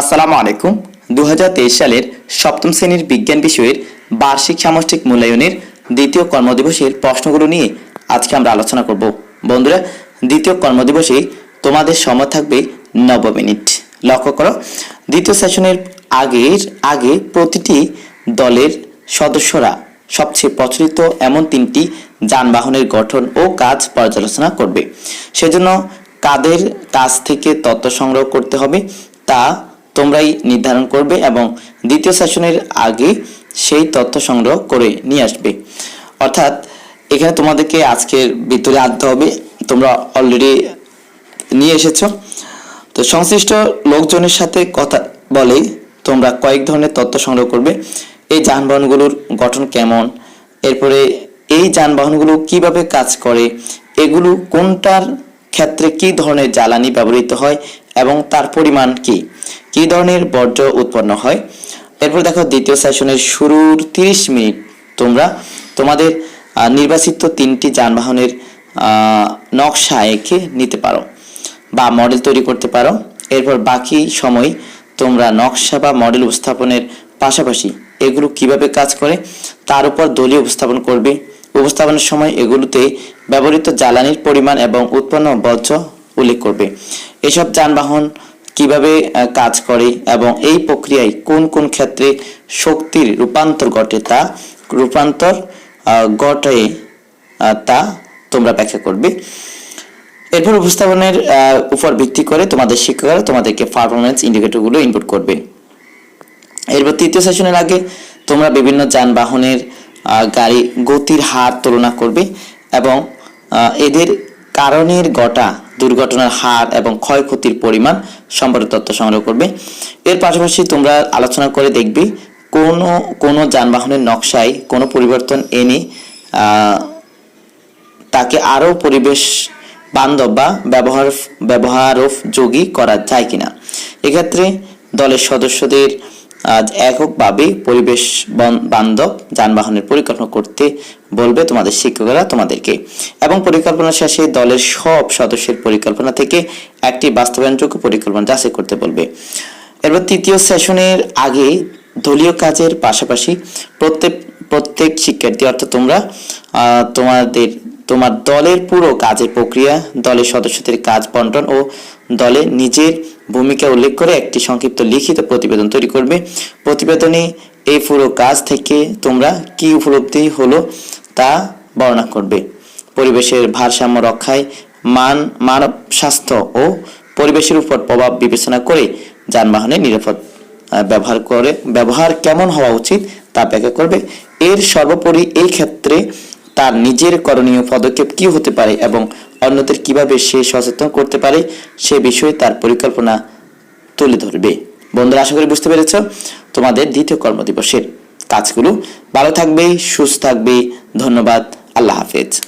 আসসালামু আলাইকুম। দু হাজার তেইশ সালের সপ্তম শ্রেণির বিজ্ঞান বিষয়ের বার্ষিক সামষ্টিক মূল্যায়নের দ্বিতীয় কর্মদিবসের প্রশ্নগুলো নিয়ে আজকে আমরা আলোচনা করব। বন্ধুরা, দ্বিতীয় কর্মদিবসে তোমাদের সময় থাকবে নব্বই মিনিট। লক্ষ্য করো, দ্বিতীয় সেশনের আগের, আগে প্রতিটি দলের সদস্যরা সবচেয়ে প্রচলিত এমন তিনটি যানবাহনের গঠন ও কাজ পর্যালোচনা করবে। সেজন্য কাদের কাছ থেকে তথ্য সংগ্রহ করতে হবে তা তোমরাই নির্ধারণ করবে এবং দ্বিতীয় সেশনের আগে সেই তথ্য সংগ্রহ করে নিয়ে আসবে। অর্থাৎ এখানে তোমাদেরকে আজকের ভিতরে আনতে হবে। তোমরা অলরেডি নিয়ে এসেছ। তো সংশ্লিষ্ট লোকজনের সাথে কথা বলে তোমরা কয়েক ধরনের তথ্য সংগ্রহ করবে। এই যানবাহনগুলোর গঠন কেমন? এরপরে এই যানবাহনগুলো কীভাবে কাজ করে? এগুলো কোনটার ক্ষেত্রে কি ধরনের জ্বালানি ব্যবহৃত হয়? এবং তার পরিমাণ কি? কি ধরনের বর্জ্য উৎপন্ন হয়? এরপর দেখো দ্বিতীয় সেশনের শুরুর 30 মিনিট তোমরা তোমাদের নির্বাচিত তিনটি যানবাহনের নকশা এঁকে নিতে পারো বা মডেল তৈরি করতে পারো। এরপর বাকি সময় তোমরা নকশা বা মডেল উপস্থাপনের পাশাপাশি এগুলো কীভাবে কাজ করে, তার উপর দলীয় উপস্থাপন করবে। উপস্থাপনের সময় এগুলোতে ব্যবহৃত জ্বালানির পরিমাণ এবং উৎপন্ন বর্জ্য উল্লেখ করবে। এসব যানবাহন কীভাবে কাজ করে এবং এই প্রক্রিয়ায় কোন কোন ক্ষেত্রে শক্তির রূপান্তর ঘটে তা রূপান্তর ঘটে তা তোমরা ব্যাখ্যা করবে। এরপর উপস্থাপনের উপর ভিত্তি করে তোমাদের শিক্ষকরা তোমাদেরকে পারফরমেন্স ইন্ডিকেটরগুলো ইনপুট করবে। এরপর তৃতীয় সেশনের আগে তোমরা বিভিন্ন যানবাহনের গাড়ি গতির হার তুলনা করবে এবং এদের কারণের ঘটা দুর্ঘটনার হার এবং ক্ষয়ক্ষতির পরিমাণ সম্পর্কে তথ্য সংগ্রহ করবে। এর পাশাপাশি তোমরা আলোচনা করে দেখবে কোনো কোনো যানবাহনের নকশায় কোনো পরিবর্তন এনে তাকে আরও পরিবেশ বান্ধব বা ব্যবহার, ব্যবহারোপযোগী করা যায় কিনা। এক্ষেত্রে দলের সদস্যদের আজ এককভাবে পরিবেশ বন- বান্ধব যানবাহনের পরিকল্পনা করতে বলবে তোমাদের শিক্ষকরা তোমাদেরকে। এবং পরিকল্পনা শেষে দলের সব সদস্যের পরিকল্পনা থেকে একটি বাস্তবায়নযোগ্য পরিকল্পনা যাচাই করতে বলবে। এরপর তৃতীয় সেশনের আগে দলীয় কাজের পাশাপাশি প্রত্যেক প্রত্যেক শিক্ষার্থী, অর্থাৎ তোমরা তোমাদের তোমার দলের পুরো কাজের প্রক্রিয়া, দলের সদস্যদের কাজ বন্টন ও দলে নিজের ভূমিকা উল্লেখ করে একটি সংক্ষিপ্ত লিখিত প্রতিবেদন তৈরি করবে। প্রতিবেদনে এই পুরো কাজ থেকে তোমরা কি উপলব্ধি হলো তা বর্ণনা করবে। পরিবেশের ভারসাম্য রক্ষায় মান, মানব স্বাস্থ্য ও পরিবেশের উপর প্রভাব বিবেচনা করে যানবাহনের নিরাপদ ব্যবহার করে, ব্যবহার কেমন হওয়া উচিত তা ব্যাখ্যা করবে। এর সর্বোপরি এই ক্ষেত্রে তার নিজের করণীয় পদক্ষেপ কি হতে পারে এবং অন্যদের কীভাবে সে সচেতন করতে পারে, সে বিষয়ে তার পরিকল্পনা তুলে ধরবে। বন্ধুরা, আশা করি বুঝতে পেরেছ? তোমাদের দ্বিতীয় কর্মদিবসের কাজগুলো। ভালো থাকবে, সুস্থ থাকবে। ধন্যবাদ। আল্লাহ হাফেজ।